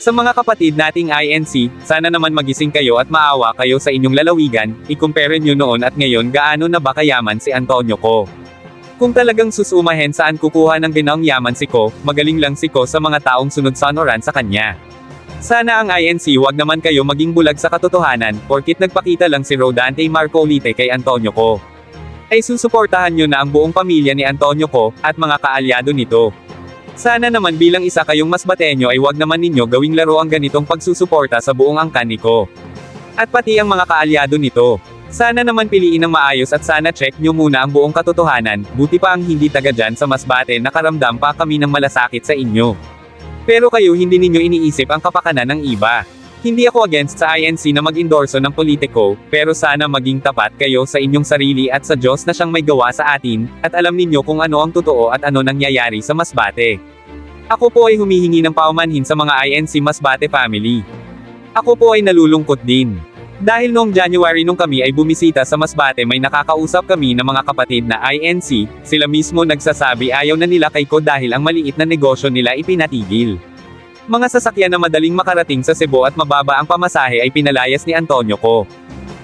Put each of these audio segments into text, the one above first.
Sa mga kapatid nating INC, sana naman magising kayo at maawa kayo sa inyong lalawigan, ikumpare nyo noon at ngayon gaano na ba kayaman si Antonio Ko. Kung talagang susumahin saan kukuha ng ginaong yaman si Ko, magaling lang si Ko sa mga taong sunod sa onoran sa kanya. Sana ang INC wag naman kayo maging bulag sa katotohanan, porkit nagpakita lang si Rodante Marcolite kay Antonio Ko. Ay susuportahan nyo na ang buong pamilya ni Antonio Ko, at mga kaalyado nito. Sana naman bilang isa kayong mas batenyo ay wag naman ninyo gawing laro ang ganitong pagsusuporta sa buong angkan Ko. At pati ang mga kaalyado nito. Sana naman piliin ng maayos at sana check nyo muna ang buong katotohanan, buti pa ang hindi taga dyan sa Masbate nakaramdam pa kami ng malasakit sa inyo. Pero kayo hindi ninyo iniisip ang kapakanan ng iba. Hindi ako against sa INC na mag-endorso ng politiko, pero sana maging tapat kayo sa inyong sarili at sa Diyos na siyang may gawa sa atin, at alam ninyo kung ano ang totoo at ano nangyayari sa Masbate. Ako po ay humihingi ng paumanhin sa mga INC Masbate family. Ako po ay nalulungkot din. Dahil noong January nung kami ay bumisita sa Masbate may nakakausap kami ng mga kapatid na INC, sila mismo nagsasabi ayaw na nila kay Ko dahil ang maliit na negosyo nila ipinatigil. Mga sasakyan na madaling makarating sa Cebu at mababa ang pamasahe ay pinalayas ni Antonio Ko.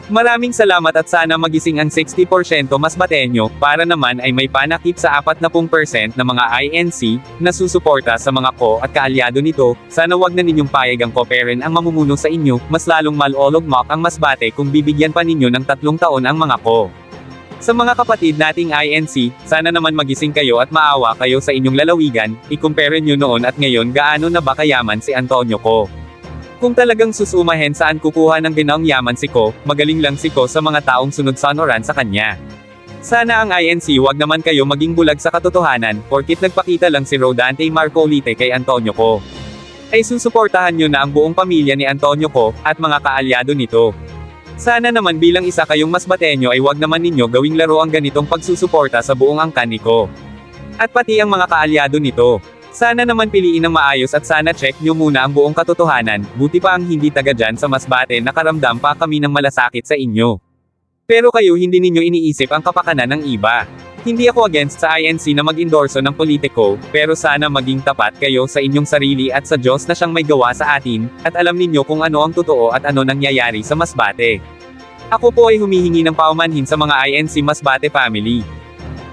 Maraming salamat at sana magising ang 60% mas batenyo, para naman ay may panakip sa 40% na mga INC, na susuporta sa mga ko at kaalyado nito, sana wag na ninyong payagang koperen ang mamumuno sa inyo, mas lalong malologmak ang masbate kung bibigyan pa ninyo ng tatlong taon ang mga ko. Sa mga kapatid nating INC, sana naman magising kayo at maawa kayo sa inyong lalawigan, ikumpare nyo noon at ngayon gaano na ba kayaman si Antonio Ko. Kung talagang susumahin saan kukuha ng ginaong yaman si Ko, magaling lang si Ko sa mga taong sunod sa onoran sa kanya. Sana ang INC wag naman kayo maging bulag sa katotohanan, porkit nagpakita lang si Rodante Marcolite kay Antonio Ko. Ay susuportahan nyo na ang buong pamilya ni Antonio Ko, at mga kaalyado nito. Sana naman bilang isa kayong mas batenyo ay wag naman ninyo gawing laro ang ganitong pagsusuporta sa buong angkan ni Ko. At pati ang mga kaalyado nito. Sana naman piliin ng maayos at sana check nyo muna ang buong katotohanan, buti pa ang hindi taga dyan sa Masbate nakaramdam pa kami ng malasakit sa inyo. Pero kayo hindi ninyo iniisip ang kapakanan ng iba. Hindi ako against sa INC na mag-endorso ng politiko, pero sana maging tapat kayo sa inyong sarili at sa Diyos na siyang may gawa sa atin, at alam ninyo kung ano ang totoo at ano nangyayari sa Masbate. Ako po ay humihingi ng paumanhin sa mga INC Masbate family.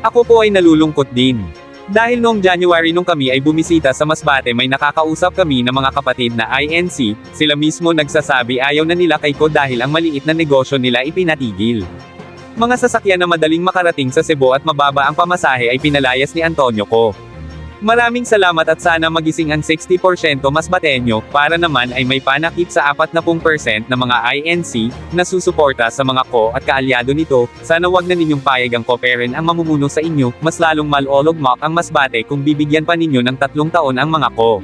Ako po ay nalulungkot din. Dahil noong January nung kami ay bumisita sa Masbate may nakakausap kami ng mga kapatid na INC, sila mismo nagsasabi ayaw na nila kay Ko dahil ang maliit na negosyo nila ipinatigil. Mga sasakyan na madaling makarating sa Cebu at mababa ang pamasahe ay pinalayas ni Antonio Ko. Maraming salamat at sana magising ang 60% mas batenyo, para naman ay may panakip sa 40% na mga INC, na susuporta sa mga ko at kaalyado nito, sana wag na ninyong payagang koperen ang mamumuno sa inyo, mas lalong malologmak ang masbate kung bibigyan pa ninyo ng tatlong taon ang mga ko.